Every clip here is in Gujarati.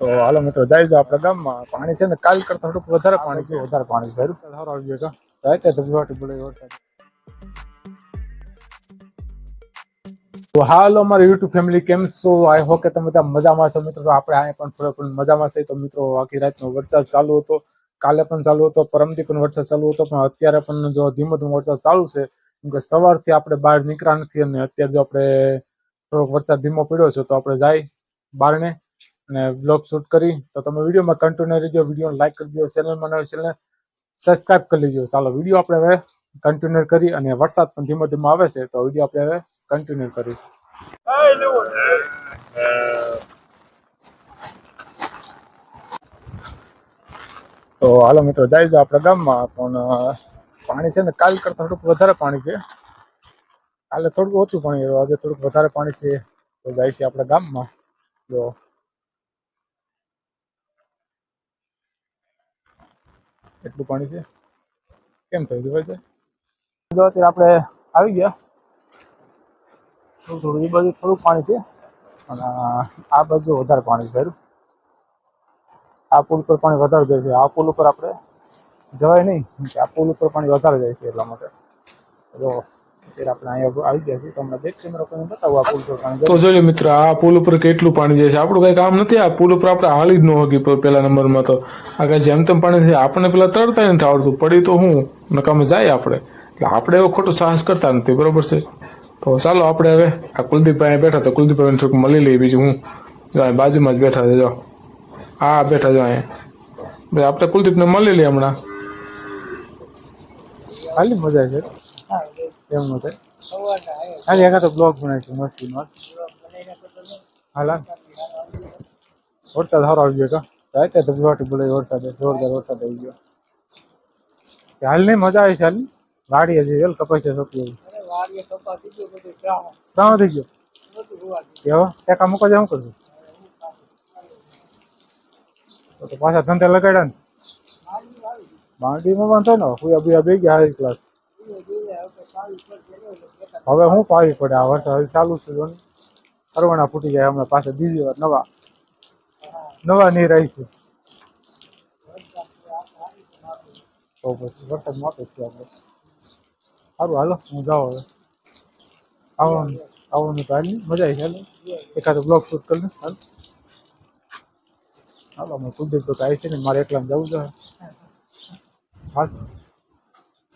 તો હાલો મિત્રો જાય છે આપણા ગામમાં. પાણી છે ને કાલ કરતા થોડુંક વધારે પાણી છે. વધારે પાણી છે. સારું આવી ગયો જાય તે ધબધબાટી બોલે વરસાદ. તો હાલો અમારી યુટ્યુબ ફેમિલી કેમ છો? આઈ હોપ કે તમે બધા મજામાં છો. મિત્રો તો આપણે આ પણ થોડો પણ મજામાં છે. તો મિત્રો આખી રાતનો વરસાદ ચાલુ હતો. કાલે પણ ચાલુ હતો પરમથી પણ વરસાદ ચાલુ હતો. પણ અત્યારે પણ જો ધીમો ધીમો વરસાદ ચાલુ છે કેમ કે સવારથી આપણે બહાર નીકળ્યા નથી. અને અત્યારે જો આપણે થોડોક વરસાદ ધીમો પડ્યો છે તો આપણે જાય બહારને. અને બ્લોગ શૂટ કરી, તો તમે વિડીયોમાં કન્ટિન્યુ રહેજો. વીડિયો લાઈક કરજો ચેનલમાં નવી ચેનલ સબસ્ક્રાઇબ કરી લેજો. ચાલો વીડિયો આપણે હવે કન્ટિન્યુ કરી અને વરસાદ પણ ધીમો ધીમો આવે છે, તો વીડિયો આપણે હવે કન્ટિન્યુ કરી. તો હાલો મિત્રો, જાય છે આપણા ગામમાં, પણ પાણી છે ને કાલ કરતા થોડુંક વધારે પાણી છે. કાલે થોડુંક ઓછું પાણી આજે થોડુંક વધારે પાણી છે. તો જાય છે આપણા ગામમાં. જો એટલું પાણી છે? કેમ થયું છે ભાઈ જો અત્યારે આપણે આવી ગયા. થોડું થોડું, એ બાજુ થોડું પાણી છે. અને આ બાજુ વધારે પાણી છે આ પુલ ઉપર પાણી વધારે જાય છે. આ પુલ ઉપર આપણે જવાય નહીં આ પુલ ઉપર પાણી વધારે જાય છે એટલા માટે. જો અત્યારે આપણે અહીંયા આવી ગયા છીએ. તમને બેક કેમેરા કરીને બતાવું આ પુલ પર પાણી તો જોઈ મિત્ર આ પુલ ઉપર કેટલું પાણી જાય છે? આપણું કઈ કામ નથી આ પુલ ઉપર આપણે હાલી જ ન હોગી પેલા નંબરમાં તો. આ કઈ જેમ તેમ પાણી છે આપણને પેલા તરતા નથી આવડતું. પડી તો હું નકામે જાય આપણે. એટલે આપણે એવો ખોટો સાહસ કરતા નથી બરોબર છે? તો ચાલો આપણે હવે આ કુલદીપભાઈ બેઠા તો કુલદીપભાઈ થોડુંક મળી લઈએ બીજું હું. જો બાજુમાં જ બેઠા છે જો. હા બેઠા જો અહીંયા. આપણે કુલદીપને મળી લઈએ હમણાં. ખાલી મજા છે. એમ નથી ખાલી એકા તો બ્લોગ બનાવીશું મસ્તી મસ્ત હાલા. વરસાદ સારો આવી ગયો કા તો ધબધબાટી બોલાય વરસાદ જોરદાર વરસાદ આવી ગયો. હાલ નહીં મજા આવી છે હાલ વાડી હજી વેલ કપાઈ છે સોપી ક્યાં થઈ ગયો? કેવો ટેકા મૂકો જાય શું કરશું તો તો પાછા ધંધે લગાડ્યા ને? બાંડીમાં વાંધો ને હુયા બુયા બે ગયા હાઈ ક્લાસ હવે હું પાવી પડે આ વરસાદ હજી ચાલુ છે જો ને. અરવાણા ફૂટી જાય હમણાં પાછા બીજી વાર નવા. નવા આવી છે. તો પછી વરસાદ માપે છે આપણે સારું, હાલો, હું જાઉં હવે. આવવાનું આવવાનું તો હાલ નહીં. મજા આવી હાલો. એકાદો બ્લોગ શૂટ કરી લે હાલ. હાલો, અમે કુલદીપ તો આવી છે ને મારે એકલા જવું છે. હાલ.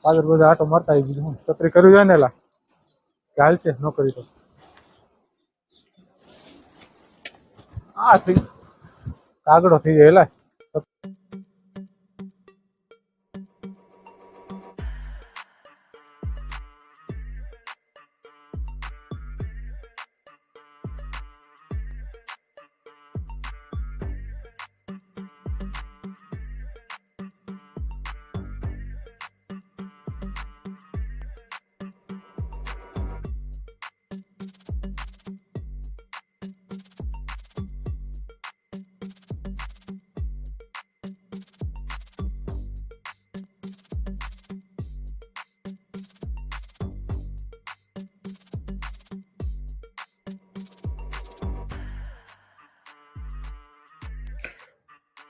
પાદર બધા આટો મારતા આવી ગયું છત્રી કર્યું જાય ને કે હાલ છે, ન કરી તો. આ કાગડો થઈ જાય એલા.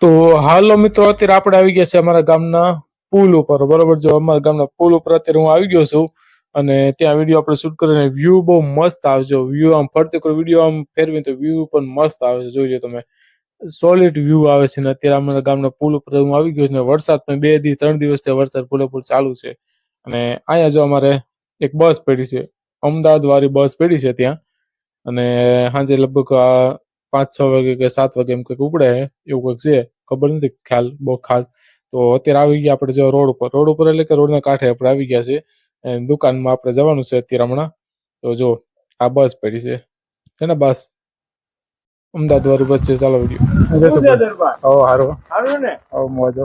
તો હાલો મિત્રો, અત્યારે આપણે આવી ગયા છે અમારા ગામના પુલ ઉપર. બરોબર જો, અમારા ગામના પુલ ઉપર અત્યારે હું આવી ગયો છું અને ત્યાં વીડિયો આપણે શૂટ કરીને વ્યૂ બહુ મસ્ત આવજો વ્યૂ આમ ફરતી કોઈ વીડિયો આમ ફેરવી તો વ્યૂ પણ મસ્ત આવે છે. જોઈજો તમે સોલિડ વ્યૂ આવે છે ને અત્યારે અમારા ગામના પુલ ઉપર હું આવી ગયો છું ને વરસાદ પણ બે દી, ત્રણ દિવસથી વરસાદ પૂરેપૂર ચાલુ છે. અને અહીંયા જો અમારે એક બસ પડી છે. અમદાવાદ વાળી બસ પડી છે ત્યાં. અને સાંજે લગભગ પાંચ છ વાગે કે સાત વાગે એમ કંઈક ઉપડે એવું કંઈક છે ખબર નથી ખ્યાલ બહુ ખાસ. તો અત્યારે આવી ગયા આપણે જો રોડ ઉપર. રોડ ઉપર એટલે કે રોડના કાંઠે આપણે આવી ગયા છે અને દુકાનમાં આપણે જવાનું છે અત્યારે હમણાં. તો જો આ બસ પડી છે. છે ને બસ? અમદાવાદ વાળી બસ છે ચાલો વીડિયો. ઓ હારો. સારું ને? ઓ મોજો.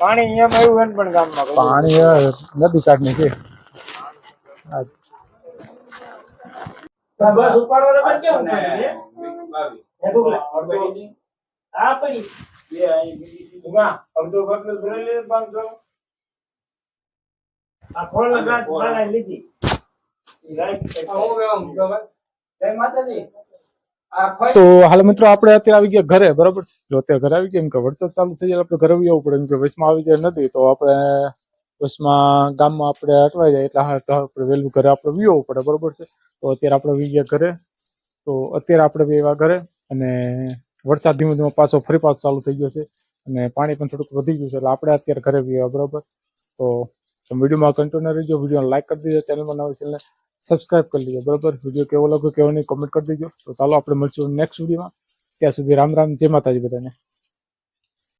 પાણી અહીંયા આવ્યું હોય ને પણ ગામમાં? પાણી નદી કાઢની છે. આ બસ ઉપાડવાનો પણ કેવું પડી હા? પડી. ઉમા, અડધો બાટલો ભરી લે, પાંચસો. આ ફોનનો ગ્લાસ બનાવી લીધી. આ તો હાલ મિત્રો આપણે અત્યારે આવી ગયા ઘરે બરાબર છે? જો અત્યારે ઘરે આવી ગયા એમ કે વરસાદ ચાલુ થઈ જાય આપણે ઘરે આવી આવવું પડે એમ કે વચમાં આવી જાય નથી તો આપણે વચમાં ગામમાં આપણે અટવાઈ જાય એટલે હા, તો આપણે વહેલું ઘરે આપણે વીવો પડે, બરોબર છે? તો અત્યારે આપણે વી ઘરે. તો અત્યારે આપણે એવા ઘરે અને વરસાદ ધીમે ધીમે પાછો ફરી પાછો ચાલુ થઈ ગયો છે અને પાણી પણ થોડુંક વધી ગયું છે એટલે આપણે અત્યારે ઘરે વીવા બરોબર? તો વિડીયોમાં કન્ટિન્યુ રહીજો વીડિયો લાઈક કરી દેજો ચેનલમાં નવી ચેનલને સબસ્ક્રાઇબ કરી લેજો બરોબર? વીડિયો કેવો લાગ્યો, કેવો નહીં કોમેન્ટ કરી દેજો. તો ચાલો, આપણે મળશું નેક્સ્ટ વિડીયોમાં. ત્યાં સુધી રામ રામ, જય માતાજી બધાને.